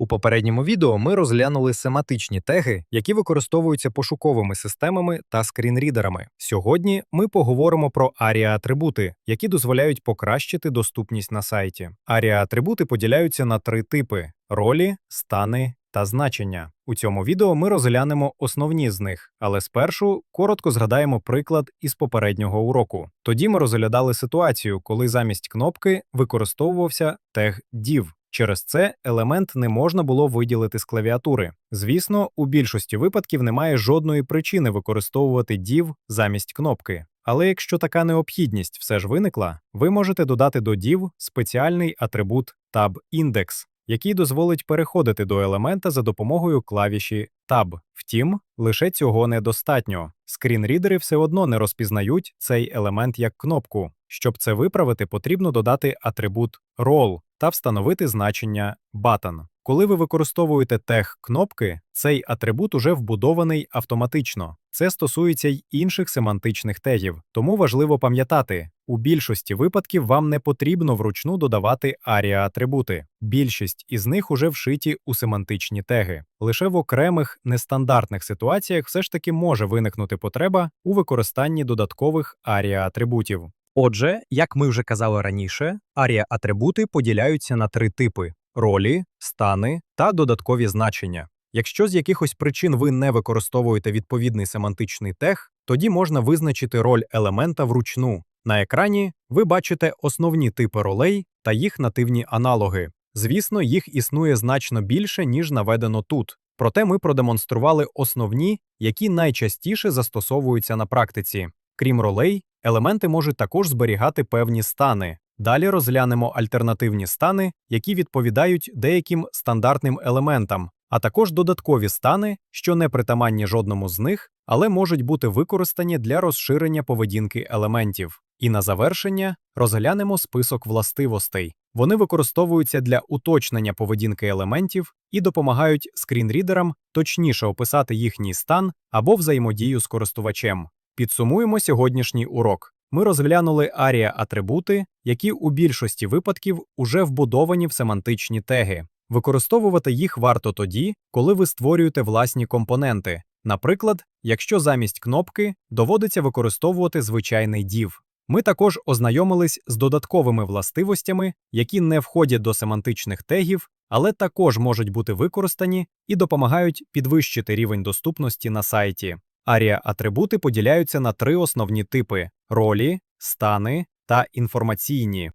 У попередньому відео ми розглянули семантичні теги, які використовуються пошуковими системами та скрінрідерами. Сьогодні ми поговоримо про арія-атрибути, які дозволяють покращити доступність на сайті. Арія-атрибути поділяються на три типи: ролі, стани та значення. У цьому відео ми розглянемо основні з них, але спершу коротко згадаємо приклад із попереднього уроку. Тоді ми розглядали ситуацію, коли замість кнопки використовувався тег div. Через це елемент не можна було виділити з клавіатури. Звісно, у більшості випадків немає жодної причини використовувати div замість кнопки. Але якщо така необхідність все ж виникла, ви можете додати до div спеціальний атрибут tab-index, який дозволить переходити до елемента за допомогою клавіші Tab. Втім, лише цього недостатньо. Скрінрідери все одно не розпізнають цей елемент як кнопку. Щоб це виправити, потрібно додати атрибут role та встановити значення button. Коли ви використовуєте тег кнопки, цей атрибут уже вбудований автоматично. Це стосується й інших семантичних тегів, тому важливо пам'ятати, у більшості випадків вам не потрібно вручну додавати арія-атрибути. Більшість із них уже вшиті у семантичні теги. Лише в окремих нестандартних ситуаціях все ж таки може виникнути потреба у використанні додаткових арія-атрибутів. Отже, як ми вже казали раніше, арія-атрибути поділяються на три типи: ролі, стани та додаткові значення. Якщо з якихось причин ви не використовуєте відповідний семантичний тег, тоді можна визначити роль елемента вручну. На екрані ви бачите основні типи ролей та їх нативні аналоги. Звісно, їх існує значно більше, ніж наведено тут. Проте ми продемонстрували основні, які найчастіше застосовуються на практиці. Крім ролей, елементи можуть також зберігати певні стани. Далі розглянемо альтернативні стани, які відповідають деяким стандартним елементам, а також додаткові стани, що не притаманні жодному з них, але можуть бути використані для розширення поведінки елементів. І на завершення розглянемо список властивостей. Вони використовуються для уточнення поведінки елементів і допомагають скрінрідерам точніше описати їхній стан або взаємодію з користувачем. Підсумуємо сьогоднішній урок. Ми розглянули арія-атрибути, які у більшості випадків уже вбудовані в семантичні теги. Використовувати їх варто тоді, коли ви створюєте власні компоненти. Наприклад, якщо замість кнопки доводиться використовувати звичайний div. Ми також ознайомились з додатковими властивостями, які не входять до семантичних тегів, але також можуть бути використані і допомагають підвищити рівень доступності на сайті. Арія-атрибути поділяються на три основні типи: ролі, стани та інформаційні.